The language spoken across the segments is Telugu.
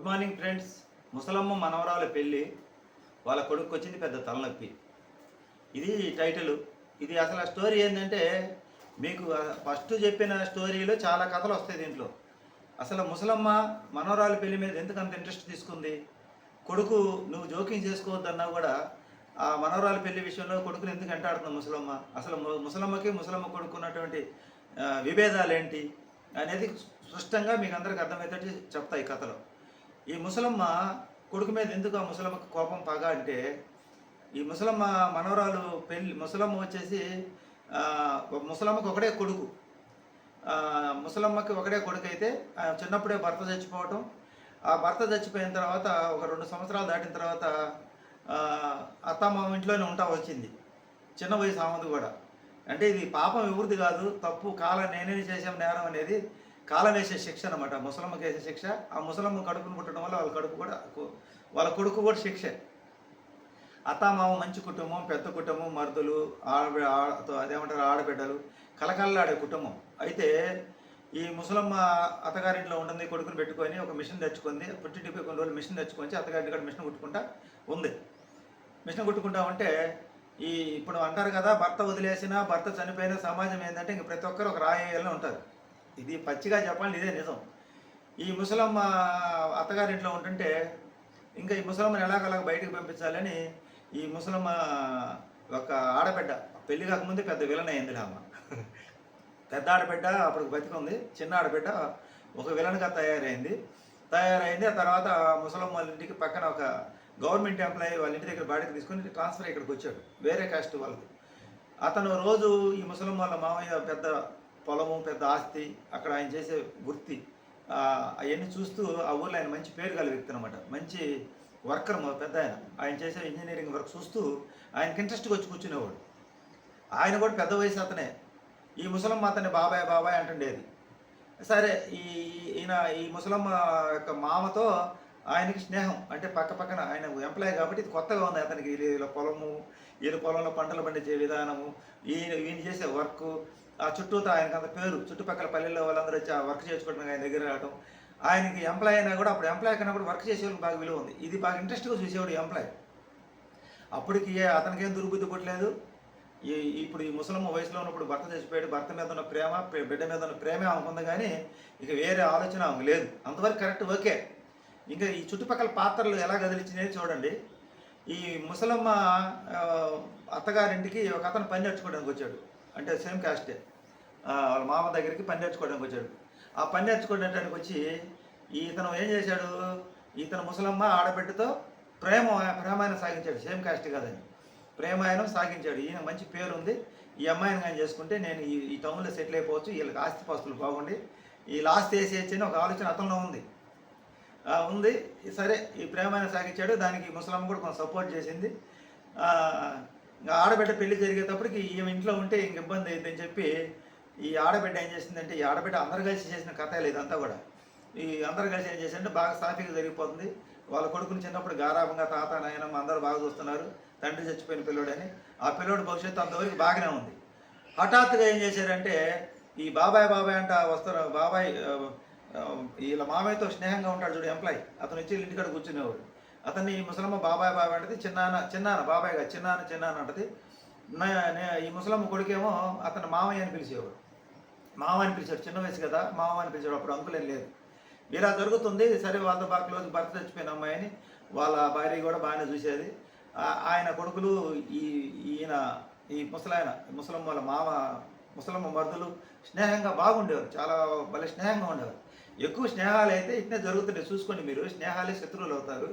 Good morning friends. ముసలమ్మ మనవరాల పెళ్ళి వాళ్ళ కొడుకు వచ్చింది పెద్ద తలనొప్పి. ఇది టైటిల్. ఇది అసలు ఆ స్టోరీ ఏంటంటే మీకు ఫస్ట్ చెప్పిన స్టోరీలో చాలా కథలు వస్తాయి దీంట్లో. అసలు ముసలమ్మ మనవరాల పెళ్ళి మీద ఎందుకు అంత ఇంట్రెస్ట్ తీసుకుంది? కొడుకు నువ్వు జోక్యం చేసుకోవద్దన్నా కూడా ఆ మనవరాల పెళ్ళి విషయంలో కొడుకుని ఎందుకు వెంటాడుతుంది ముసలమ్మ? అసలు ముసలమ్మకి ముసలమ్మ కొడుకున్నటువంటి విభేదాలు ఏంటి అనేది స్పష్టంగా మీకు అందరికి అర్థమయ్యేటట్టు చెప్తాయి కథలో. ఈ ముసలమ్మ కొడుకు మీద ఎందుకు ఆ ముసలమ్మకి కోపం పగ అంటే ఈ ముసలమ్మ మనవరాలు పెళ్ళి ముసలమ్మ వచ్చేసి ఒక ముసలమ్మకి ఒకడే కొడుకు. ముసలమ్మకి ఒకడే కొడుకు అయితే చిన్నప్పుడే భర్త చచ్చిపోవటం. ఆ భర్త చచ్చిపోయిన తర్వాత ఒక రెండు సంవత్సరాలు దాటిన తర్వాత అత్తమ్మ అత్త మామ ఇంట్లోనే ఉంటా వచ్చింది. చిన్న వయసు ఆమెది కూడా. అంటే ఇది పాపం ఎవరిది కాదు తప్పు కాలం నేనే చేసాం నేరం అనేది కాలం వేసే శిక్ష అనమాట ముసలమ్మకి వేసే శిక్ష. ఆ ముసలమ్మ కడుపును పుట్టడం వల్ల వాళ్ళ కడుపు కూడా వాళ్ళ కొడుకు కూడా శిక్ష. అత్తామామ మంచి కుటుంబం పెద్ద కుటుంబం మరుదులు ఆడబి ఆడ అదేమంటారు ఆడబిడ్డలు కలకల్లాడే కుటుంబం. అయితే ఈ ముసలమ్మ అత్తగారింట్లో ఉంటుంది కొడుకుని పెట్టుకొని ఒక మిషన్ తెచ్చుకుంది పుట్టింటికి కొన్ని రోజులు మిషన్ తెచ్చుకొని అత్తగారింటి కూడా మిషన్ కుట్టుకుంటా ఉంది. మిషన్ కుట్టుకుంటా ఉంటే ఈ ఇప్పుడు అంటారు కదా భర్త వదిలేసిన భర్త చనిపోయిన సమాజం ఏంటంటే ఇంక ప్రతి ఒక్కరు ఒక రాయేయాలని ఉంటారు ఇది పచ్చిగా చెప్పాలి ఇదే నిజం. ఈ ముసలమ్మ అత్తగారింట్లో ఉంటుంటే ఇంకా ఈ ముసలమ్మని ఎలాగలాగ బయటకు పంపించాలని ఈ ముసలమ్మ ఒక ఆడబిడ్డ పెళ్ళి కాకముందే పెద్ద విలన్ అయింది ఆమె పెద్ద ఆడబిడ్డ అప్పుడు బతికుంది చిన్న ఆడబిడ్డ ఒక విలన్గా తయారైంది. తయారైంది ఆ తర్వాత ముసలమ్మ వాళ్ళ ఇంటికి పక్కన ఒక గవర్నమెంట్ ఎంప్లాయీ వాళ్ళ ఇంటి దగ్గర బాడీకి తీసుకొని ట్రాన్స్ఫర్ ఇక్కడికి వచ్చాడు వేరే కాస్ట్ వాళ్ళది. అతను రోజు ఈ ముసలమ్మ వాళ్ళ మామయ్య పెద్ద పొలము పెద్ద ఆస్తి అక్కడ ఆయన చేసే వృత్తి అవన్నీ చూస్తూ ఆ ఊళ్ళో ఆయన మంచి పేరు గల వ్యక్తి అనమాట మంచి వర్కర్ పెద్ద ఆయన. ఆయన చేసే ఇంజనీరింగ్ వర్క్ చూస్తూ ఆయనకి ఇంట్రెస్ట్గా వచ్చి కూర్చునేవాడు. ఆయన కూడా పెద్ద వయసు అతనే. ఈ ముసలమ్మ అతన్ని బాబాయ్ బాబాయ్ అంటుండేది. సరే ఈ ఈయన ఈ ముసలమ్మ యొక్క మామతో ఆయనకి స్నేహం. అంటే పక్క పక్కన ఆయన ఎంప్లాయ్ కాబట్టి ఇది కొత్తగా ఉంది అతనికి. వీళ్ళ పొలము వీళ్ళ పొలంలో పంటలు పండించే విధానము ఈయన ఈయన చేసే వర్క్ ఆ చుట్టూతో ఆయనకు అంత పేరు చుట్టుపక్కల పల్లెల్లో వాళ్ళందరూ వచ్చి ఆ వర్క్ చేసుకోవడం ఆయన దగ్గర రావడం ఆయనకి ఎంప్లాయ్ అయినా కూడా అప్పుడు ఎంప్లాయ్ కన్నా కూడా వర్క్ చేసేవాళ్ళకి బాగా విలువ ఉంది. ఇది బాగా ఇంట్రెస్ట్గా చూసేవాడు ఎంప్లాయ్. అప్పటికి అతనికి ఏం దుర్బుద్ధి పుట్టలేదు. ఈ ఇప్పుడు ఈ ముసలమ్మ వయసులో ఉన్నప్పుడు భర్త చచ్చిపోయాడు. భర్త మీద ఉన్న ప్రేమ బిడ్డ మీద ఉన్న ప్రేమే ఆమెకుంది కానీ ఇక వేరే ఆలోచన ఆమె లేదు. అంతవరకు కరెక్ట్ ఓకే ఇంకా ఈ చుట్టుపక్కల పాత్రలు ఎలా కదిలించినాయి చూడండి. ఈ ముసలమ్మ అత్తగారింటికి ఒక అతను పని నేర్చుకోవడానికి వచ్చాడు. అంటే సేమ్ కాస్టే వాళ్ళ మామ దగ్గరికి పని నేర్చుకోవడానికి వచ్చాడు. ఆ పని నేర్చుకోవడానికి వచ్చి ఇతను ఏం చేశాడు? ఇతను ముసలమ్మ ఆడబిడ్డతో ప్రేమ ప్రేమాయణం సాగించాడు. సేమ్ కాస్ట్ కాదని. ప్రేమాయణం సాగించాడు. ఈయన మంచి పేరు ఉంది. ఈ అమ్మాయిని కానీ చేసుకుంటే నేను ఈ ఈ టౌన్లో సెటిల్ అయిపోవచ్చు. వీళ్ళకి ఆస్తి పాస్తులు బాగుండి. ఈ లాస్ట్ వేసేయచ్చు అని ఒక ఆలోచన అతనిలో ఉంది. ఉంది. సరే ఈ ప్రేమాయణం సాగించాడు. దానికి ముసలమ్మ కూడా కొంచెం సపోర్ట్ చేసింది. ఇంకా ఆడబిడ్డ పెళ్ళి జరిగేటప్పటికి ఈమె ఇంట్లో ఉంటే ఇంక ఇబ్బంది అయిందని చెప్పి ఈ ఆడబిడ్డ ఏం చేసిందంటే ఈ ఆడబిడ్డ అందరు కలిసి చేసిన కథ లేదంతా ఇదంతా కూడా. ఈ అందరు కలిసి ఏం చేసిందంటే బాగా సాఫీగా జరిగిపోతుంది. వాళ్ళ కొడుకుని చిన్నప్పుడు గారాభంగా తాత నాయనమ్మ అందరూ బాగా చూస్తున్నారు. తండ్రి చచ్చిపోయిన పిల్లోడని. ఆ పిల్లోడు భవిష్యత్తు అంతవరకు బాగానే ఉంది. హఠాత్తుగా ఏం చేశారంటే ఈ బాబాయ్ బాబాయ్ అంట వస్తారు బాబాయ్ వీళ్ళ మామయ్యతో స్నేహంగా ఉంటాడు చూడు ఎంప్లాయ్. అతను వచ్చి ఇంటికాడ కూర్చునేవాడు. అతన్ని ఈ ముసలమ్మ బాబాయ్ బాబాయ్ అంటది చిన్నాన్న చిన్నాన బాబాయ్ కాదు చిన్నాన అంటది. ఈ ముసలమ్మ కొడుకేమో అతను మామయ్య అని పిలిచేవాడు. మామ అని పిలిచాడు చిన్న వయసు కదా మామ అని పిలిచాడు అప్పుడు అంకులేం లేదు. ఇలా జరుగుతుంది సరే వాళ్ళతో బాగా క్లోజ్ భర్త చచ్చిపోయిన అమ్మాయిని వాళ్ళ భార్య కూడా బాగానే చూసేది. ఆయన కొడుకులు ఈ ఈయన ఈ ముసలాయన ముసలమ్మ వాళ్ళ మామ ముసలమ్మ మరుదులు స్నేహంగా బాగుండేవారు చాలా భలే స్నేహంగా ఉండేవారు. ఎక్కువ స్నేహాలు అయితే ఇట్నే జరుగుతుండే చూసుకోండి మీరు స్నేహాలే శత్రువులు అవుతారు.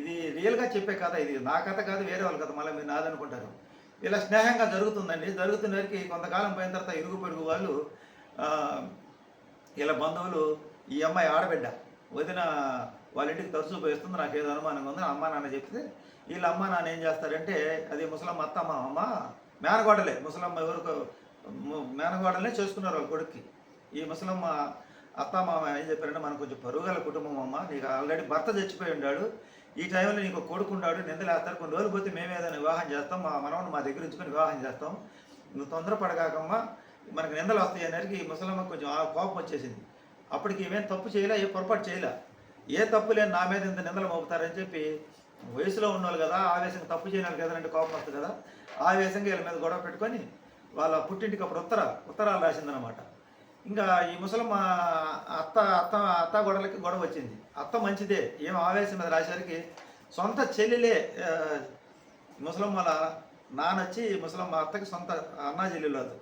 ఇది రియల్గా చెప్పే కథ ఇది నా కథ కాదు వేరే వాళ్ళ కథ మళ్ళీ మీరు నాదనుకుంటారు. ఇలా స్నేహంగా జరుగుతుందండి. జరుగుతున్నరికి కొంతకాలం పోయిన తర్వాత ఇరుగు పొరుగు వాళ్ళు ఇలా బంధువులు ఈ అమ్మాయి ఆడబిడ్డ వదిన వాళ్ళ ఇంటికి తరచూ పోయిస్తుంది నాకు ఏదో అనుమానంగా ఉంది అమ్మ నాన్న చెప్తే వీళ్ళ అమ్మ నాన్న ఏం చేస్తారంటే అది ముసలమ్మ అత్తమ్మ అమ్మ మేనగోడలే ముసలమ్మ ఎవరికి మేనగోడలనే చేసుకున్నారు వాళ్ళ కొడుక్కి. ఈ ముసలమ్మ అత్తమ్మ ఏం చెప్పారంటే మనకు కొంచెం పరుగుల కుటుంబం అమ్మ నీకు ఆల్రెడీ భర్త చచ్చిపోయి ఉన్నాడు ఈ టైంలో నీకు ఒక కొడుకు ఉన్నాడు నిందలేస్తారు కొన్ని రోజులు పోతే మేము ఏదైనా వివాహం చేస్తాం మా మనవని మా దగ్గర ఉంచుకొని వివాహం చేస్తాం. నువ్వు తొందరపడగాకమ్మా మనకు నిందలు వస్తాయి అనేసరికి ముసలమ్మ కొంచెం ఆ కోపం వచ్చేసింది. అప్పటికి ఏమేం తప్పు చేయలే ఏ పొరపాటు చేయలే. ఏ తప్పు లేని నా మీద ఇంత నిందలు మోపుతారని చెప్పి వయసులో ఉన్నవాళ్ళు కదా ఆవేశంగా తప్పు చేయనాలి కదా అంటే కోపం వస్తుంది కదా. ఆవేశంగా వీళ్ళ మీద గొడవ పెట్టుకొని వాళ్ళ పుట్టింటికి అప్పుడు ఉత్తర ఉత్తరాలు రాసిందనమాట ఇంకా ఈ ముసలమ్మ అత్త అత్త అత్త గొడవలకి గొడవ వచ్చింది. అత్త మంచిదే. ఏం ఆవేశం మీద రాసేసరికి సొంత చెల్లెలే ముసలమ్మల ముసలమ్మ నాన్న వచ్చి ముసలమ్మ అత్తకి సొంత అన్నా చెల్లెలు అది.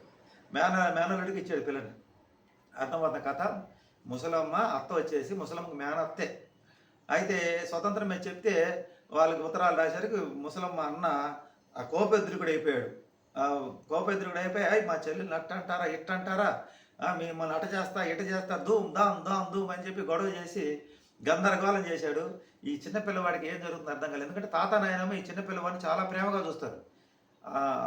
మేన మేనలుడికి ఇచ్చాడు పిల్లని. అర్థమవుతున్న కథ? ముసలమ్మ అత్త వచ్చేసి ముసలమ్మకి మేనత్తే. అయితే స్వతంత్రం మీద చెప్తే వాళ్ళకి ఉత్తరాలు రాసేసరికి ముసలమ్మ అన్న ఆ కోపెద్రుకుడు అయిపోయాడు. ఆ కోపెద్రుకుడు అయిపోయి "అయ్, మా చెల్లెలు అట్ట అంటారా ఇట్ట అంటారా మిమ్మల్ని అట చేస్తా ఇట చేస్తా ధూమ్ దామ్ దామ్ ధూమ్ అని చెప్పి గొడవ చేసి గందరగోళం చేశాడు. ఈ చిన్న పిల్లవాడికి ఏం జరుగుతుందో అర్థం కాలేదు. ఎందుకంటే తాత నాయనమ్మ ఈ చిన్న పిల్లవాడిని చాలా ప్రేమగా చూస్తారు.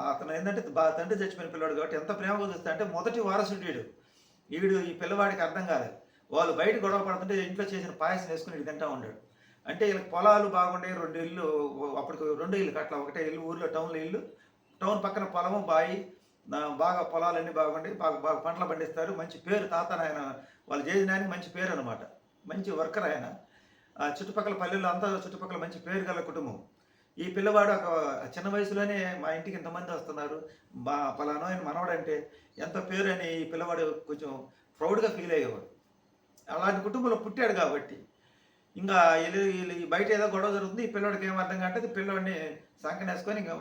అతను ఏంటంటే బా తండ్రి చచ్చిపోయిన పిల్లవాడు కాబట్టి ఎంత ప్రేమగా చూస్తా అంటే మొదటి వారసుడు వీడు. వీడు ఈ పిల్లవాడికి అర్థం కాలేదు. వాళ్ళు బయట గొడవ పడుతుంటే ఇంట్లో చేసిన పాయసం వేసుకుని వీడు తింటా ఉన్నాడు అంటే వీళ్ళకి పొలాలు బాగుండే రెండు ఇల్లు అప్పటికి రెండు ఇల్లు అట్లా ఒకటే ఇల్లు ఊర్లో టౌన్లో ఇల్లు. టౌన్ పక్కన పొలము బాయి బాగా పొలాలన్నీ బాగుండి బాగా బాగా పంటలు పండిస్తారు. మంచి పేరు తాత నాయన వాళ్ళు చేసిన మంచి పేరు అనమాట మంచి వర్కర్ ఆయన. ఆ, చుట్టుపక్కల పల్లెల్లో అంతా చుట్టుపక్కల మంచి పేరు గల కుటుంబం. ఈ పిల్లవాడు ఒక చిన్న వయసులోనే మా ఇంటికి ఇంతమంది వస్తున్నారు. బా పలానా ఆయన మనవడంటే ఎంత పేరు అని ఈ పిల్లవాడు కొంచెం ప్రౌడ్గా ఫీల్ అయ్యేవాడు. అలాంటి కుటుంబంలో పుట్టాడు కాబట్టి. ఇంకా బయట ఏదో గొడవ జరుగుతుంది. ఈ పిల్లవాడికి ఏం అర్థం కాంటే పిల్లవాడిని సంకనేసుకొని ఇంకా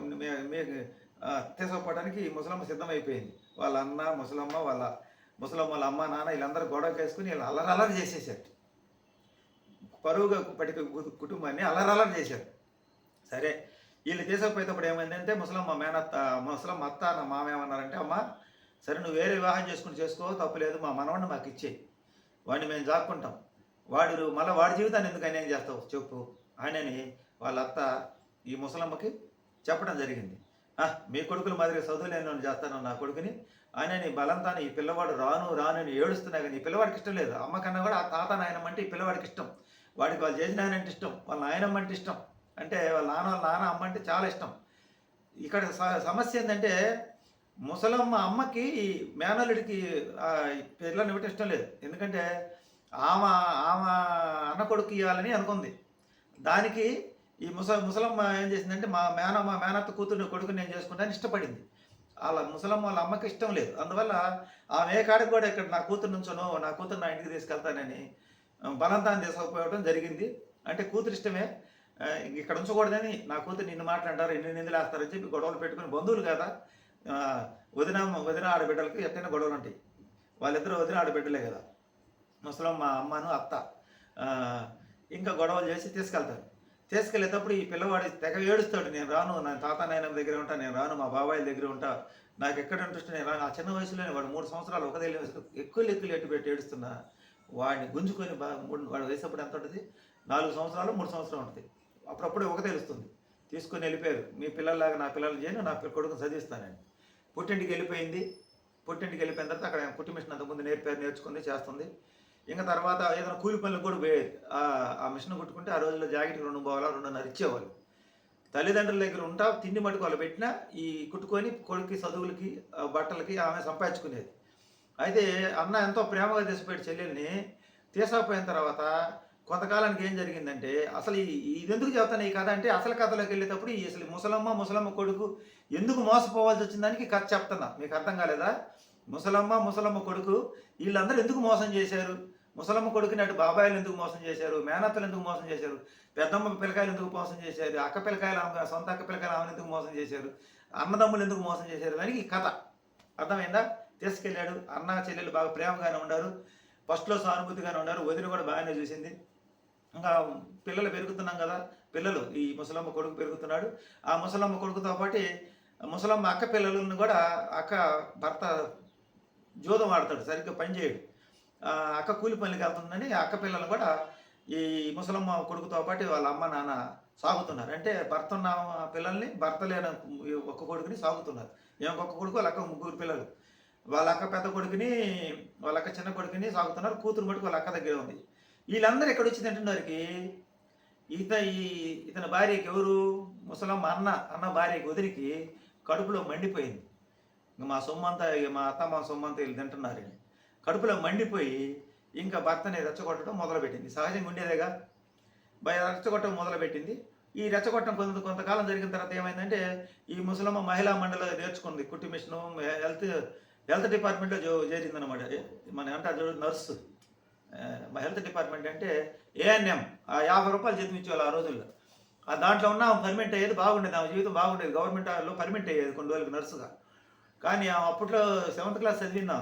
తీసుకుపోవడానికి ఈ ముసలమ్మ సిద్ధమైపోయింది. వాళ్ళ అన్న ముసలమ్మ వాళ్ళ ముసలమ్మ వాళ్ళ అమ్మ నాన్న వీళ్ళందరూ గొడవ వేసుకుని వీళ్ళు అల్లరి అల్లరి చేసేసారు. పరువుగా పడిక కుటుంబాన్ని అల్లరి చేశారు. సరే వీళ్ళు తీసుకుపోయేటప్పుడు ఏమైందంటే ముసలమ్మ మేనత్త ముసలమ్మ అత్త నా మామ ఏమన్నారంటే అమ్మ సరే నువ్వు వేరే వివాహం చేసుకుని చేసుకో తప్పులేదు మా మనవాడిని మాకు ఇచ్చేయి. వాడిని మేము జాక్కుంటాం. వాడు మళ్ళీ వాడి జీవితాన్ని ఎందుకు అన్యాయం చేస్తావు? చెప్పు. ఆయనని వాళ్ళ అత్త ఈ ముసలమ్మకి చెప్పడం జరిగింది. "ఆ, మీ కొడుకుల మాదిరిగా చదువులేని చేస్తాను నా కొడుకుని. ఆయనని బలంతాను ఈ పిల్లవాడు రాను రాను అని ఏడుస్తున్నా కానీ ఈ పిల్లవాడికి ఇష్టం లేదు. అమ్మ కన్నా కూడా ఆ తాత నాయనమంటే ఈ పిల్లవాడికి ఇష్టం. వాడికి వాళ్ళు చేసిన ఆయన అంటే ఇష్టం వాళ్ళ నాయనమ్మ అంటే ఇష్టం. అంటే వాళ్ళ నాన్న వాళ్ళ నాన్న అమ్మ అంటే చాలా ఇష్టం. ఇక్కడ స- సమస్య ఏంటంటే ముసలమ్మ అమ్మకి ఈ మేనల్లుడికి పిల్లల్ని ఇవ్వటం ఇష్టం లేదు. ఎందుకంటే ఆమె ఆమె అన్న కొడుకు ఇవ్వాలని అనుకుంది. దానికి ఈ ముస ముసలమ్మ ఏం చేసిందంటే మా మేనమ్మ మేనత్త కూతురు కొడుకు నేను చేసుకుంటాను ఇష్టపడింది. వాళ్ళ ముసలమ్మ వాళ్ళ అమ్మకి ఇష్టం లేదు. అందువల్ల ఆమె ఏ కాడికి కూడా ఇక్కడ నా కూతురు నుంచోను నా కూతురు నా ఇంటికి తీసుకెళ్తానని బలవంతాన్ని తీసుకుపోవడం జరిగింది. అంటే కూతురు ఇష్టమే ఇక్కడ ఉంచకూడదని నా కూతురు నిన్ను మాట్లాడారు ఎన్ని నిందలు వేస్తారని చెప్పి గొడవలు పెట్టుకుని బంధువులు కదా. వదిన వదిన ఆడబిడ్డలకి ఎక్కడైనా గొడవలు ఉంటాయి. వాళ్ళిద్దరు వదిన ఆడబిడ్డలే కదా. ముసలమ్మ అమ్మను అత్త. ఇంకా గొడవలు చేసి తీసుకెళ్తారు. తీసుకెళ్ళేటప్పుడు ఈ పిల్లవాడు తెగ ఏడుస్తాడు. నేను రాను నా తాత నాయనమ్మ దగ్గర ఉంటా నేను రాను మా బాబాయ్ దగ్గర ఉంటా. నాకు ఎక్కడ ఇంట్రెస్ట్ నేను రాను ఆ చిన్న వయసులోనే వాడు మూడు సంవత్సరాలు ఒకదే వయసులో ఎక్కువ లెక్కులు ఎట్టు పెట్టి ఏడుస్తున్నా. వాడిని గుంజుకొని వాడు వయసప్పుడు ఎంత ఉంటుంది? నాలుగు సంవత్సరాలు మూడు సంవత్సరాలు ఉంటుంది. అప్పుడప్పుడే ఒక తెలుస్తుంది. తీసుకొని వెళ్ళిపోయారు. మీ పిల్లల్లాగా నా పిల్లలు చేయను నా కొడుకుని చదివిస్తానని. పుట్టింటికి వెళ్ళిపోయింది. పుట్టింటికి వెళ్ళిపోయిన తర్వాత అక్కడ కుట్టి మిషన్ అంతకుముందు నేర్పారు నేర్చుకుంది చేస్తుంది. ఇంకా తర్వాత ఏదైనా కూలి పనులకు కూడా పోయేది ఆ- మిషన్ కుట్టుకుంటే ఆ రోజుల్లో జాకెట్కి రెండు పోవాలా రెండున్నర ఇచ్చేవాళ్ళు. తల్లిదండ్రుల దగ్గర ఉంటా తిండి మటుకు వాళ్ళు పెట్టినా ఈ కుట్టుకొని కొడుకు చదువులకి బట్టలకి ఆమె సంపాదించుకునేది. అయితే అన్న ఎంతో ప్రేమగా తీసిపోయాడు చెల్లెల్ని. తీసకపోయిన తర్వాత కొంతకాలానికి ఏం జరిగిందంటే అసలు ఈ- ఇది ఎందుకు చెప్తాను ఈ కథ అంటే అసలు కథలోకి వెళ్ళేటప్పుడు ఈ అసలు ముసలమ్మ ముసలమ్మ కొడుకు ఎందుకు మోసపోవాల్సి వచ్చిన దానికి కథ చెప్తున్నా. మీకు అర్థం కాలేదా? ముసలమ్మ ముసలమ్మ కొడుకు వీళ్ళందరూ ఎందుకు మోసం చేశారు? ముసలమ్మ కొడుకుని అటు బాబాయిలు ఎందుకు మోసం చేశారు? మేనత్తలు ఎందుకు మోసం చేశారు? పెద్దమ్మ పిల్లకాయలు ఎందుకు మోసం చేశారు? అక్క పిల్లకాయలు ఆమె సొంత అక్క పిల్లకాయలు ఆమెను ఎందుకు మోసం చేశారు? అన్నదమ్ములు ఎందుకు మోసం చేశారు? దానికి కథ. అర్థమైందా? తీసుకెళ్ళాడు. అన్న చెల్లెలు బాగా ప్రేమగానే ఉన్నారు. ఫస్ట్లో సానుభూతిగానే ఉన్నారు. వదిన కూడా బాగానే చూసింది. ఇంకా పిల్లలు పెరుగుతున్నాం కదా. పిల్లలు ఈ ముసలమ్మ కొడుకు పెరుగుతున్నాడు. ఆ ముసలమ్మ కొడుకుతో పాటు ముసలమ్మ అక్క పిల్లలను కూడా అక్క భర్త జూదం ఆడతాడు. సరిగ్గా పనిచేయడు అక్క కూలి పనులకి వెళ్తుందని అక్క పిల్లలు కూడా ఈ ముసలమ్మ కొడుకుతో పాటు వాళ్ళ అమ్మ నాన్న సాగుతున్నారు. అంటే భర్త ఉన్న పిల్లల్ని భర్త లేని ఒక్క కొడుకుని సాగుతున్నారు. ఏమొక్క కొడుకు వాళ్ళ అక్క ముగ్గురు పిల్లలు. వాళ్ళ అక్క పెద్ద కొడుకుని వాళ్ళ అక్క చిన్న కొడుకుని సాగుతున్నారు. కూతురు మటుకు వాళ్ళ అక్క దగ్గర ఉంది. వీళ్ళందరూ ఎక్కడ వచ్చి తింటున్నారుకి ఈత ఈ ఇతని భార్యకి ఎవరు? ముసలమ్మ అన్న అన్న భార్యకి వదిలికి కడుపులో మండిపోయింది. మా సొమ్మంతా ఇక మా అత్త మా సొమ్మంతా వీళ్ళు తింటున్నారు కడుపులో మండిపోయి ఇంకా భర్తని రెచ్చగొట్టడం మొదలుపెట్టింది. సహజంగా ఉండేదేగా? భయ రెచ్చగొట్టడం మొదలుపెట్టింది. ఈ రెచ్చగొట్టం కొంత కొంతకాలం జరిగిన తర్వాత ఏమైందంటే ఈ ముసలమ్మ మహిళా మండలి నేర్చుకుంది కుట్టి మిషను హెల్త్ హెల్త్ డిపార్ట్మెంట్లో జో చేరిందనమాట మన అంటే అది నర్సు. మా హెల్త్ డిపార్ట్మెంట్ అంటే ఏఎన్ఎం. ఆ యాభై రూపాయలు జీతం ఇచ్చేవాళ్ళు ఆ రోజుల్లో. ఆ దాంట్లో ఉన్న పర్మిట్ అయ్యేది బాగుండేది ఆమె జీవితం బాగుండేది గవర్నమెంట్లో పర్మిట్ అయ్యేది కొన్ని రోజులకు నర్సుగా. కానీ ఆమె అప్పట్లో సెవెంత్ క్లాస్ చదివిందా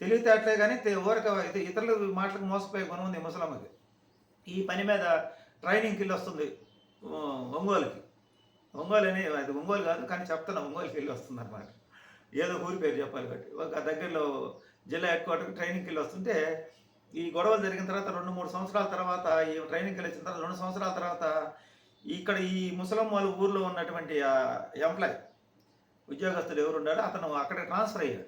తెలివితేటలే కానీ ఊరక ఇతరుల మాటలకు మోసపోయే గుణం ఉంది ఈ ముసలమ్మకి ఈ పని మీద ట్రైనింగ్కి వెళ్ళి వస్తుంది ఒంగోలుకి. ఒంగోలు అని అది ఒంగోలు కాదు కానీ చెప్తున్నా ఒంగోలుకి వెళ్ళి వస్తుంది అనమాట ఏదో ఊరి పేరు చెప్పాలి కాబట్టి. ఒక దగ్గరలో జిల్లా హెడ్ క్వార్టర్కి ట్రైనింగ్కి వెళ్ళి వస్తుంటే ఈ గొడవలు జరిగిన తర్వాత రెండు మూడు సంవత్సరాల తర్వాత ఈ ట్రైనింగ్కి వెళ్ళి వచ్చిన తర్వాత రెండు సంవత్సరాల తర్వాత ఇక్కడ ఈ ముసలం వాళ్ళ ఊర్లో ఉన్నటువంటి ఎంప్లాయ్ ఉద్యోగస్తులు ఎవరు ఉన్నాడో అతను అక్కడ ట్రాన్స్ఫర్ అయ్యాడు.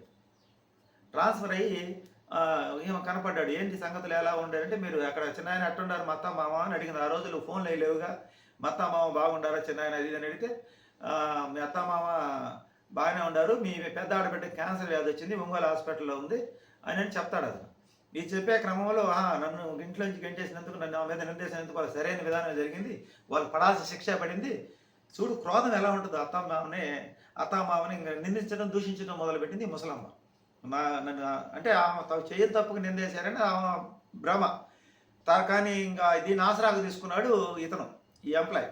ట్రాన్స్ఫర్ అయ్యి ఏమో ఈమె కనపడ్డాడు. ఏంటి సంగతులు ఎలా ఉండారంటే మీరు అక్కడ చిన్నాయన అట్టుండారు మా అత్త మామ అని అడిగింది. ఆ రోజులు ఫోన్లు లేవుగా. మా మామ బాగుండారా చిన్నాయన అది అని అడిగితే మీ అత్త మామ బాగానే ఉన్నారు. మీ పెద్ద ఆడబిడ్డ క్యాన్సర్ వ్యాధి వచ్చింది. ఒంగోలు హాస్పిటల్లో ఉంది. అని అని చెప్తాడు అతను. ఈ చెప్పే క్రమంలో నన్ను ఇంట్లోంచి గెంటేసినందుకు నన్ను ఆ మీద నిర్దేశినందుకు వాళ్ళ సరైన విధానం జరిగింది. వాళ్ళు పడాల్సిన శిక్ష పడింది. చూడు క్రోధం ఎలా ఉంటుందో అత్తమామని అత్తమామని ఇంకా నిందించడం దూషించడం మొదలుపెట్టింది ఈ ముసలమ్మ. మా నన్ను అంటే ఆమె చేయని తప్పుకు నిందేశారని ఆమె భ్రమ. తా కానీ ఇంకా దీన్ని ఆసరాకు తీసుకున్నాడు ఇతను ఈ ఎంప్లాయ్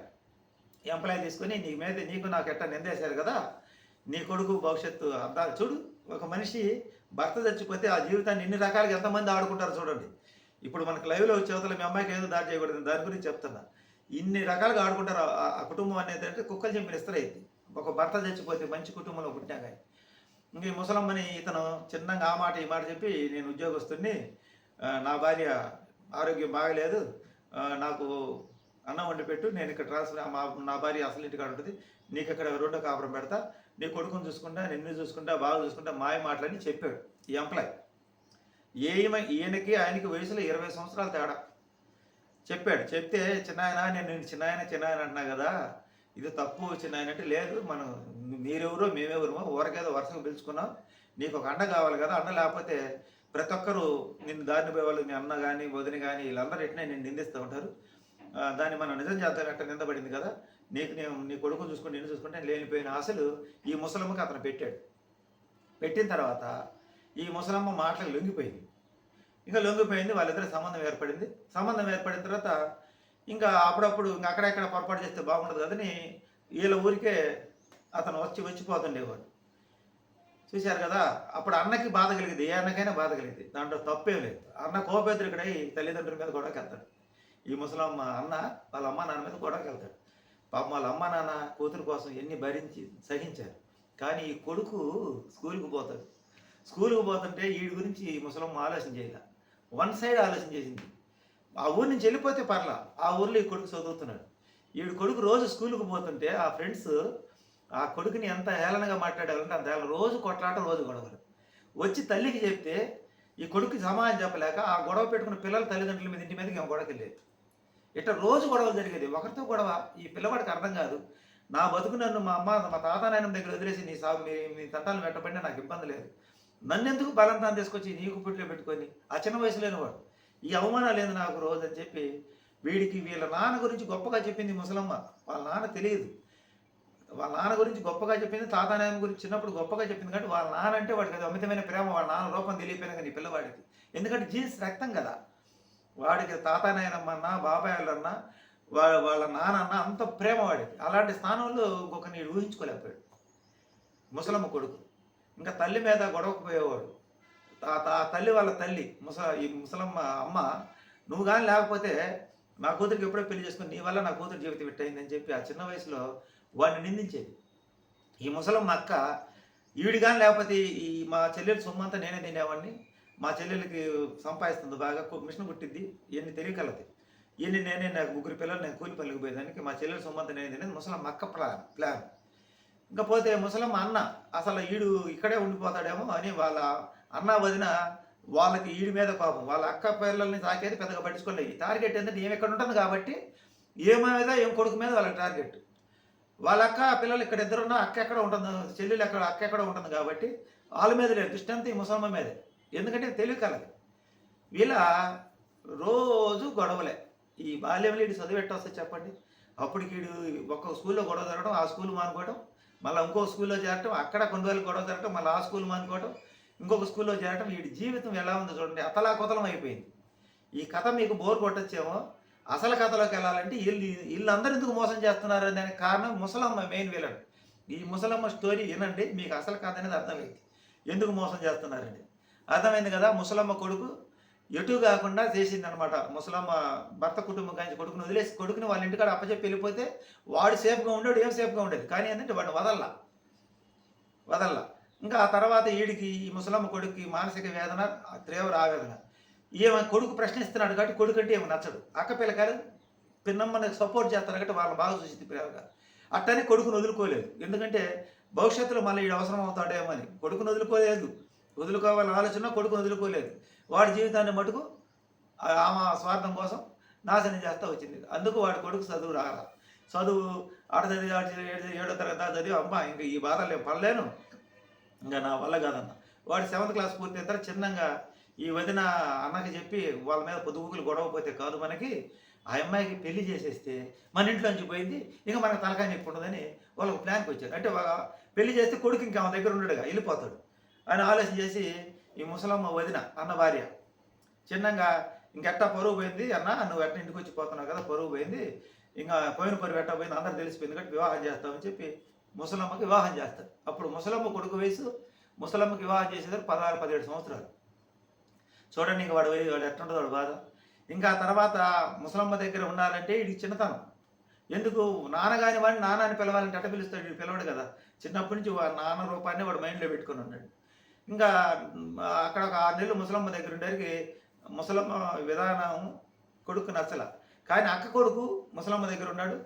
ఈ ఎంప్లాయ్ తీసుకొని నీ మీద నీకు నాకు ఎట్ట నిందేశారు కదా? నీ కొడుకు భవిష్యత్తు అర్థాలు. చూడు ఒక మనిషి భర్త చచ్చిపోతే ఆ జీవితాన్ని ఎన్ని రకాలుగా ఎంతమంది ఆడుకుంటారు చూడండి. ఇప్పుడు మనకు లైవ్లో వచ్చే మీ అమ్మాయికి ఏదో దారి చేయకూడదు దాని గురించి చెప్తున్నా. ఇన్ని రకాలుగా ఆడుకుంటారు ఆ- కుటుంబం అనేది అంటే కుక్కలు చెప్పిన ఇస్తరైంది ఒక భర్త చచ్చిపోతే మంచి కుటుంబంలో పుట్టినా కానీ ఇంక ముసలమ్మని ఇతను చిన్నగా ఆ మాట ఈ మాట చెప్పి నేను ఉద్యోగస్తుని నా భార్య ఆరోగ్యం బాగలేదు నాకు అన్నం వండి పెట్టు నేను ఇక్కడ ట్రాన్స్ఫర్ మా నా భార్య అసలు ఇంటికాడ ఉంటుంది నీకు ఇక్కడ రెండో కాపురం పెడతా నీ కొడుకుని చూసుకుంటా నిన్ను చూసుకుంటా బాగా చూసుకుంటా మాయ మాటలని చెప్పాడు ఈ ఎంప్లాయ్. ఏమ ఈయనకి ఆయనకి వయసులో ఇరవై సంవత్సరాలు తేడా. చెప్పాడు. చెప్తే చిన్నాయన నేను నేను చిన్నాయన చిన్నాయన అంటున్నా కదా. ఇది తప్పు చిన్నాయన. అంటే లేదు మనం మీరెవరో మేమెవరమో ఊరకేదో వరుసగా పిలుచుకున్నాం. నీకు ఒక అండ కావాలి కదా అండ లేకపోతే ప్రతి ఒక్కరు నిన్ను దారిని పోయే వాళ్ళు మీ అన్న కానీ వదిన కానీ వీళ్ళందరూ ఎట్లా నేను నిందిస్తూ ఉంటారు. దాన్ని మనం నిజం చేద్దాం ఎట్ట నిందబడింది కదా. నీకు నేను నీ కొడుకును చూసుకుంటే నేను చూసుకుంటే లేనిపోయిన ఆశలు ఈ ముసలమ్మకి అతను పెట్టాడు. పెట్టిన తర్వాత ఈ ముసలమ్మ మాటలకు లొంగిపోయింది. ఇంకా లొంగిపోయింది వాళ్ళిద్దరి సంబంధం ఏర్పడింది. సంబంధం ఏర్పడిన తర్వాత ఇంకా అప్పుడప్పుడు ఇంకా అక్కడెక్కడ పొరపాటు చేస్తే బాగుండదు కదని వీళ్ళ ఊరికే అతను వచ్చి వచ్చిపోతుండేవాడు. చూశారు కదా అప్పుడు అన్నకి బాధ కలిగింది. ఏ అన్నకైనా బాధ కలిగింది. దాంట్లో తప్పేం లేదు. అన్న కోపేద్రికడై తల్లిదండ్రుల మీద గొడవకి వెళ్తాడు ఈ ముసలమ్మ అన్న వాళ్ళ అమ్మ నాన్న మీద గొడవకి వెళ్తాడు పాపం వాళ్ళ అమ్మ నాన్న కూతురు కోసం ఎన్ని భరించి సహించారు. కానీ ఈ కొడుకు స్కూల్కి పోతాడు. స్కూల్కి పోతుంటే వీడి గురించి ముసలమ్మ ఆలోచన చేయాల. వన్ సైడ్ ఆలోచన చేసింది. ఆ ఊరి నుంచి వెళ్ళిపోతే పర్లా. ఆ ఊర్లో ఈ కొడుకు చదువుతున్నాడు. వీడి కొడుకు రోజు స్కూల్కి పోతుంటే ఆ ఫ్రెండ్స్ ఆ కొడుకుని ఎంత హేళనగా మాట్లాడాలంటే అంత రోజు కొట్లాట రోజు గొడవలు. వచ్చి తల్లికి చెప్తే ఈ కొడుకు సమాధానం చెప్పలేక ఆ గొడవ పెట్టుకున్న పిల్లల తల్లిదండ్రుల మీద ఇంటి మీదకి ఏమో గొడవకి వెళ్ళేది? ఇట్లా రోజు గొడవలు జరిగేది. ఒకరితో గొడవ ఈ పిల్లవాడికి అర్థం కాదు. నా బతుకు నన్ను మా అమ్మ మా తాత నాయనం దగ్గర వదిలేసి నీ సాగు మీ మీ తంటాలు పెట్టబడినా నాకు ఇబ్బంది లేదు. నన్ను ఎందుకు బలంతాన్ని తీసుకొచ్చి నీకు పుట్టిలో పెట్టుకొని? ఆ చిన్న వయసు వాడు ఈ అవమానాలు లేదు నాకు రోజు అని చెప్పి వీడికి వీళ్ళ నాన్న గురించి గొప్పగా చెప్పింది ముసలమ్మ. వాళ్ళ నాన్న తెలియదు. వాళ్ళ నాన్న గురించి గొప్పగా చెప్పింది తాత నాయన గురించి చిన్నప్పుడు గొప్పగా చెప్పింది కాబట్టి వాళ్ళ నాన్న అంటే వాడికి అది అమితమైన ప్రేమ వాళ్ళ నాన్న రూపం తెలియపోయినా కానీ పిల్లవాడికి. ఎందుకంటే జీన్స్ రక్తం కదా. వాడికి తాత బాబాయ్లన్నా బాబాయ్ వాళ్ళన్న వాళ్ళ వాళ్ళ నాన్న అంత ప్రేమ వాడికి. అలాంటి స్థానంలో ఇంకొక నీడు ఊహించుకోలేకపోయాడు. ముసలమ్మ కొడుకు. ఇంకా తల్లి మీద గొడవకు పోయేవాడు. ఆ తల్లి వాళ్ళ తల్లి ముస ఈ ముసలమ్మ అమ్మ నువ్వు కానీ లేకపోతే నా కూతురికి ఎప్పుడో పెళ్ళి చేసుకుని నీ వల్ల నా కూతురు జీవితం పెట్టయిందని చెప్పి ఆ చిన్న వయసులో వాడిని నిందించేది. ఈ ముసలమ్మ అక్క ఈవిడి కానీ లేకపోతే ఈ మా చెల్లెలు సొమ్మంతా నేనే తినేవాడిని. మా చెల్లెలకి సంపాదిస్తుంది బాగా మిషన్ కుట్టిద్ది ఇవన్నీ తెలియగలది ఇవన్నీ నేనే నాకు ముగ్గురు పిల్లలు నేను కూలి పోయేదానికి మా చెల్లెలు సొమ్మంత నేను తినేది ముసలమ్మ అక్క ప్లాన్ ప్లాన్. ఇంకా పోతే ముసలమ్మ అన్న అసలు ఈడు ఇక్కడే ఉండిపోతాడేమో అని వాళ్ళ అన్న వదిన వాళ్ళకి ఈడి మీద కోపం. వాళ్ళ అక్క పిల్లల్ని తాకేది పెద్దగా పట్టించుకోలేదు టార్గెట్ ఏంటంటే ఏమి ఇక్కడ ఉంటుంది కాబట్టి ఏం మీద ఏం కొడుకు మీద వాళ్ళ టార్గెట్. వాళ్ళ అక్క పిల్లలు ఇక్కడ ఇద్దరున్నా అక్క ఎక్కడ ఉంటుంది చెల్లెలు ఎక్కడ అక్క ఎక్కడ ఉంటుంది కాబట్టి వాళ్ళ మీద లేదు. దృష్టి అంతా ఈ ముసలమ్మ మీదే. ఎందుకంటే తెలివి కలదు. వీళ్ళ రోజు గొడవలే. ఈ బాల్యంలో ఇటు చదివి ఎట్ట చెప్పండి? అప్పటికి వీడు ఒక్క స్కూల్లో గొడవ జరగడం ఆ స్కూల్ మానుకోవడం మళ్ళీ ఇంకో స్కూల్లో చేరటం అక్కడ కొన్ని రోజులు గొడవ జరగటం మళ్ళీ ఆ స్కూల్ మానుకోవడం ఇంకొక స్కూల్లో చేరటం వీడి జీవితం ఎలా ఉందో చూడండి. అతలాకుతలం అయిపోయింది. ఈ కథ మీకు బోర్ కొట్టచ్చేమో. అసలు కథలోకి వెళ్ళాలంటే వీళ్ళు వీళ్ళందరూ ఎందుకు మోసం చేస్తున్నారు దానికి కారణం ముసలమ్మ మెయిన్ విలన్. ఈ ముసలమ్మ స్టోరీ వినండి మీకు అసలు కథ అనేది అర్థమైంది. ఎందుకు మోసం చేస్తున్నారండి? అర్థమైంది కదా? ముసలమ్మ కొడుకు ఎటు కాకుండా చేసింది అనమాట ముసలమ్మ భర్త కుటుంబం కానీ కొడుకుని వదిలేసి కొడుకుని వాళ్ళ ఇంటికాడ అప్పచెప్పి వెళ్ళిపోతే వాడు సేఫ్గా ఉండేవాడు ఏం సేఫ్గా ఉండేది. కానీ ఏంటంటే వాడిని వదల్లా. వదల్లా. ఇంకా ఆ తర్వాత ఈడికి ఈ ముసలమ్మ కొడుకుకి మానసిక వేదన తీవ్ర ఆవేదన. ఈమె కొడుకు ప్రశ్నిస్తున్నాడు కాబట్టి కొడుకు అంటే ఏమి నచ్చడు అక్క పిల్లకాయలు పిన్నమ్మని సపోర్ట్ చేస్తారు కాబట్టి వాళ్ళని బాగా చూసింది ప్రేమగా అట్టనే కొడుకును వదులుకోలేదు. ఎందుకంటే భవిష్యత్తులో మళ్ళీ ఈడు అవసరం అవుతాడేమో అని. కొడుకును వదులుకోలేదు. వదులుకోవాలని ఆలోచన కొడుకు వదులుకోలేదు. వాడి జీవితాన్ని మటుకు ఆ- ఆమె స్వార్థం కోసం నాశనం చేస్తూ వచ్చింది. అందుకు వాడి కొడుకు చదువు రాల. చదువు ఆడ చదివి ఆడ ఏడు ఏడో తరగతి చదివి అమ్మ ఇంకా ఈ బాధలు నేను పడలేను. ఇంకా నా వల్ల కాదన్న. వాడు సెవెంత్ క్లాస్ పూర్తి అయితే చిన్నంగా ఈ వదిన అన్నకి చెప్పి వాళ్ళ మీద పొదుగులు గొడవ పోతే కాదు మనకి. ఆ అమ్మాయికి పెళ్ళి చేసేస్తే మన ఇంట్లోంచి పోయింది ఇంకా మనకు తలకాయ నొప్పి ఉండదని వాళ్ళకు ప్లాన్కి వచ్చారు. అంటే పెళ్ళి చేస్తే కొడుకు ఇంకా ఆమె దగ్గర ఉండడుగా వెళ్ళిపోతాడు. అని ఆలోచన చేసి ఈ ముసలమ్మ వదిన అన్న భార్య చిన్నంగా ఇంకెట్టా పరువు పోయింది అన్న నువ్వు ఎట్ట ఇంటికి వచ్చి పోతున్నావు కదా పరువు పోయింది. ఇంకా పోయిన పరువు ఎట్టా పోయింది అందరు తెలిసిపోయింది కాబట్టి వివాహం చేస్తామని చెప్పి ముసలమ్మకి వివాహం చేస్తారు. అప్పుడు ముసలమ్మ కొడుకు వయసు ముసలమ్మకి వివాహం చేసేదారు పదహారు పదిహేడు సంవత్సరాలు. చూడండి ఇంకా వాడు వాడు ఎట్టుంటుందో వాడు బాధ. ఇంకా తర్వాత ముసలమ్మ దగ్గర ఉండాలంటే ఇది చిన్నతనం. ఎందుకు? నాన్నగాని వాడిని నాన్న అని పిలవాలంటే అట్ట పిలుస్తాడు? పిలవడు కదా. చిన్నప్పటి నుంచి వాడు నాన్న రూపాన్ని వాడు మైండ్లో పెట్టుకుని ఉన్నాడు. ఇంకా అక్కడ ఒక ఆరు నెలలు ముసలమ్మ దగ్గర ఉండేసరికి ముసలమ్మ విధానం కొడుకు నచ్చల. కానీ అక్క కొడుకు ముసలమ్మ దగ్గర ఉన్నాడు.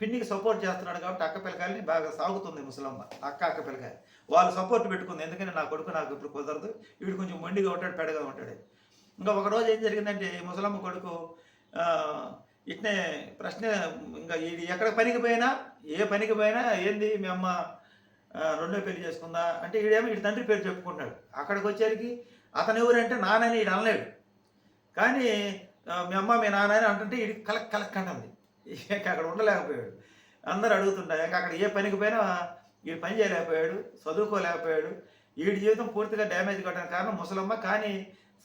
పిన్నికి సపోర్ట్ చేస్తున్నాడు కాబట్టి అక్క పిల్లకాయలని బాగా సాగుతుంది ముసలమ్మ అక్క అక్క పిల్లకాయ. వాళ్ళు సపోర్ట్ పెట్టుకుంది. ఎందుకంటే నా కొడుకు నాకు ఇప్పుడు కుదరదు. వీడు కొంచెం మొండిగా ఉంటాడు పెడగా ఉంటాడు. ఇంకా ఒకరోజు ఏం జరిగిందంటే ఈ ముసలమ్మ కొడుకు ఇట్నే ప్రశ్న ఇంకా ఇది ఎక్కడ పనికి పోయినా ఏ పనికి పోయినా ఏంది మీ అమ్మ రెండో పెళ్ళి చేసుకుందా? అంటే ఈడేమో వీడి తండ్రి పేరు చెప్పుకుంటాడు అక్కడికి వచ్చేసరికి అతను ఎవరంటే నానని ఈడు అనలేడు. కానీ మీ అమ్మ మీ నాన్న అని అంటుంటే ఈడు కలక్ కలక్ అంటుంది ఇక అక్కడ ఉండలేకపోయాడు. అందరూ అడుగుతుంటారు ఇంకా అక్కడ ఏ పనికి పోయినా వీడు పని చేయలేకపోయాడు చదువుకోలేకపోయాడు వీడి జీవితం పూర్తిగా డ్యామేజ్ కావడానికి కారణం ముసలమ్మ. కానీ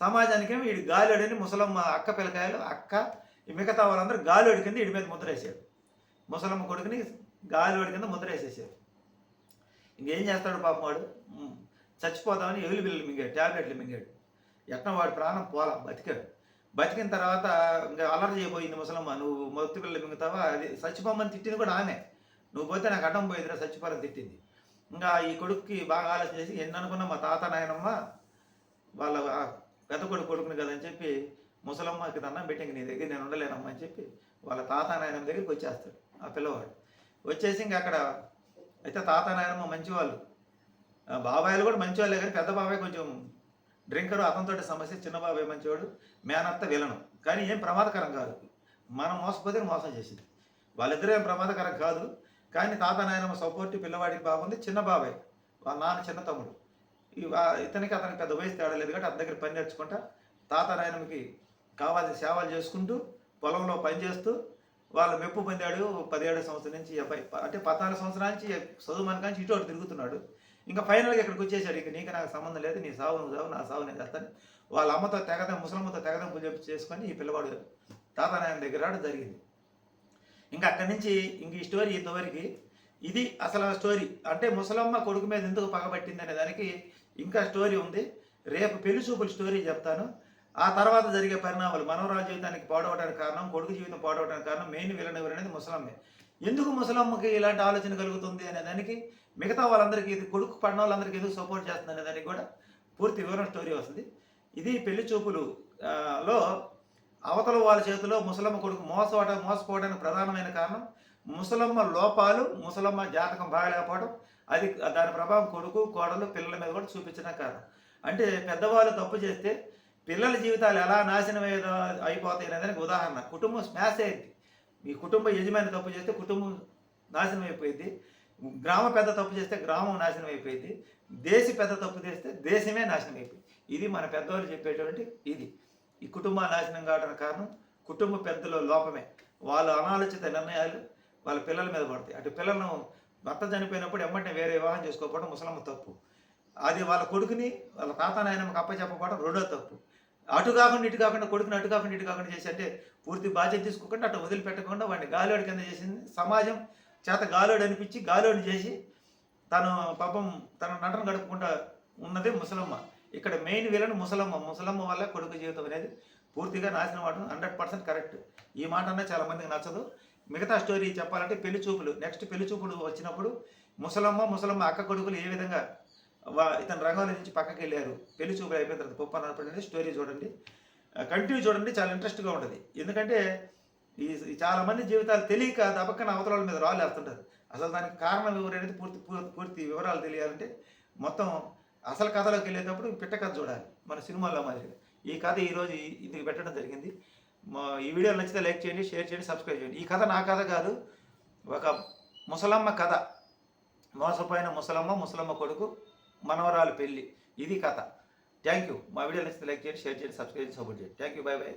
సమాజానికేమో వీడు ముసలమ్మ అక్క పిల్లకాయలు అక్క ఈ మిగతా వాళ్ళందరూ గాలివాడి కింద వీడి మీద ముద్ర వేసాడు ముసలమ్మ కొడుకుని గాలివాడి కింద ముద్ర వేసేసాడు ఇంకేం చేస్తాడు పాపం వాడు? చచ్చిపోతామని ఎగులు బిల్లు మింగాడు ట్యాబ్లెట్లు మింగాడు. ఎట్లా వాడు ప్రాణం? పోలా బతికాడు. బతికిన తర్వాత ఇంకా అలర్ట్ చేయబోయింది ముసలమ్మ నువ్వు మొత్తి పిల్లలు మింగుతావా? అది చచ్చిపోమని తిట్టింది కూడా ఆమె. నువ్వు పోతే నాకు అడ్డం పోయిందిరా చచ్చిపోరని తిట్టింది. ఇంకా ఈ కొడుకుకి బాగా ఆలోచన చేసి ఎన్ననుకున్నా మా తాత నాయనమ్మ? వాళ్ళ పెద్ద కొడుకు కొడుకుని కదని చెప్పి ముసలమ్మకి దన్నం పెట్టింది నీ దగ్గర నేను ఉండలేనమ్మా అని చెప్పి వాళ్ళ తాత నాయనమ్మ దగ్గరికి వచ్చేస్తాడు ఆ పిల్లవాడు. వచ్చేసి ఇంక అక్కడ అయితే తాత నాయనమ్మ మంచివాళ్ళు. ఆ బాబాయిలు కూడా మంచివాళ్ళే కానీ పెద్ద బాబాయ్ కొంచెం డ్రింకరు అతనితోటి సమస్య చిన్న బాబాయ్ మంచివాడు మేనత్త విలను. కానీ ఏం ప్రమాదకరం కాదు. మనం మోసపోతే మోసం చేసింది. వాళ్ళిద్దరూ ఏం ప్రమాదకరం కాదు. కానీ తాత నాయనమ్మ సపోర్ట్ పిల్లవాడికి బాగుంది చిన్న బాబాయ్ వాళ్ళ నాన్న చిన్న తమ్ముడు. ఇతనికి అతనికి పెద్ద వయసు తేడా లేదు కాబట్టి అతని దగ్గర పని నేర్చుకుంటా తాత నాయనమ్మకి కావాల్సిన సేవలు చేసుకుంటూ పొలంలో పని చేస్తూ వాళ్ళ మెప్పు పొందాడు పదిహేడు సంవత్సరం నుంచి అబ్బాయి అంటే పద్నాలుగు సంవత్సరాల నుంచి చదువు మన ఇటు అటు తిరుగుతున్నాడు. ఇంకా ఫైనల్గా ఇక్కడికి వచ్చేసాడు. ఇక నీకు నాకు సంబంధం లేదు. నీ సావు నువ్వు సావు నా సావు నేను చేస్తాను. వాళ్ళ అమ్మతో తెగదం ముసలమ్మతో తెగదంపులు చెప్పి చేసుకొని ఈ పిల్లవాడు తాతానాయన దగ్గర రావడం జరిగింది. ఇంకా అక్కడి నుంచి ఇంక ఈ స్టోరీ ఇంతవరకు ఇది అసలు స్టోరీ అంటే ముసలమ్మ కొడుకు మీద ఎందుకు పగబట్టింది అనే దానికి ఇంకా స్టోరీ ఉంది. రేపు పెళ్ళి చూపుల స్టోరీ చెప్తాను. ఆ తర్వాత జరిగే పరిణామాలు మనవరాల జీవితానికి పాడవడానికి కారణం కొడుకు జీవితం పాడవడానికి కారణం మెయిన్ విలన్ ఎవరనేది ముసలమ్మే. ఎందుకు ముసలమ్మకి ఇలాంటి ఆలోచన కలుగుతుంది అనే దానికి మిగతా వాళ్ళందరికీ ఇది కొడుకు పడిన వాళ్ళందరికీ ఎందుకు సపోర్ట్ చేస్తుంది అనే దానికి కూడా పూర్తి వివరణ స్టోరీ వస్తుంది. ఇది పెళ్ళి చూపులు లో అవతల వాళ్ళ చేతిలో ముసలమ్మ కొడుకు మోసపోవట మోసపోవడానికి ప్రధానమైన కారణం ముసలమ్మ లోపాలు ముసలమ్మ జాతకం బాగలేకపోవడం. అది దాని ప్రభావం కొడుకు కోడలు పిల్లల మీద కూడా చూపించిన కారణం. అంటే పెద్దవాళ్ళు తప్పు చేస్తే పిల్లల జీవితాలు ఎలా నాశనం అయ్యేదో అయిపోతాయి అనేదానికి ఉదాహరణ. కుటుంబం స్మాష్ అయ్యింది మీ కుటుంబ యజమాని తప్పు చేస్తే కుటుంబం నాశనం అయిపోయింది గ్రామ పెద్ద తప్పు చేస్తే గ్రామం నాశనం అయిపోయింది దేశ పెద్ద తప్పు చేస్తే దేశమే నాశనం అయిపోయింది. ఇది మన పెద్దవాళ్ళు చెప్పేటువంటి ఇది. ఈ కుటుంబ నాశనం కావడానికి కారణం కుటుంబ పెద్దల లోపమే. వాళ్ళ అనాలోచిత నిర్ణయాలు వాళ్ళ పిల్లల మీద పడతాయి. అటు పిల్లలను భర్త చనిపోయినప్పుడు ఎమ్మంటే వేరే వివాహం చేసుకోకపోవడం ముసలమ్మ తప్పు. అది వాళ్ళ కొడుకుని వాళ్ళ తాత నాయనమ్మకి అప్పచెప్పకపోవడం రెండో తప్పు. అటు కాకుండా ఇటు కాకుండా కొడుకుని అటు కాకుండా ఇటు కాకుండా చేసి అంటే పూర్తి బాధ్యత తీసుకోకుండా అటు వదిలిపెట్టకుండా వాడిని గాలోడి కింద చేసింది. సమాజం చేత గాలోడి అనిపించి గాలోడి చేసి తను పాపం తన నటన గడుపుకుంటా ఉన్నదే ముసలమ్మ. ఇక్కడ మెయిన్ విలన్ ముసలమ్మ. ముసలమ్మ వల్ల కొడుకు జీవితం అనేది పూర్తిగా నాశనం అవడం హండ్రెడ్ పర్సెంట్ కరెక్ట్. ఈ మాట అన్న చాలా మందికి నచ్చదు. మిగతా స్టోరీ చెప్పాలంటే పెళ్ళి చూపులు. నెక్స్ట్ పెళ్ళి చూపులు వచ్చినప్పుడు ముసలమ్మ ముసలమ్మ అక్క కొడుకులు ఏ విధంగా ఇతను రంగంలో నుంచి పక్కకి వెళ్ళారు. పెళ్ళి చూపులు అయిపోయిన తర్వాత పప్పు అనపడండి స్టోరీ చూడండి. కంటిన్యూ చూడండి. చాలా ఇంట్రెస్ట్గా ఉంటుంది. ఎందుకంటే ఈ చాలామంది చాలా మంది జీవితాలు తెలియక దబక్కన అవతరాల మీద రాళ్ళు వేస్తుంటారు. అసలు దానికి కారణం ఎవరు పూర్తి పూర్తి పూర్తి వివరాలు తెలియాలంటే మొత్తం అసలు కథలోకి వెళ్ళేటప్పుడు పిట్ట కథ చూడాలి. మన సినిమాల్లో మాదిరిగా. ఈ కథ ఈరోజు ఇది పెట్టడం జరిగింది. మా ఈ వీడియో నచ్చితే లైక్ చేయండి షేర్ చేయండి సబ్స్క్రైబ్ చేయండి. ఈ కథ నా కథ కాదు. ఒక ముసలమ్మ కథ. మోసపోయిన ముసలమ్మ ముసలమ్మ కొడుకు మనవరాలు పెళ్ళి. ఇది కథ. థ్యాంక్ యూ మా వీడియో నచ్చితే లైక్ చేయండి షేర్ చేయండి సబ్స్క్రైబ్ చేయండి సపోర్ట్ చేయండి. Thank you bye bye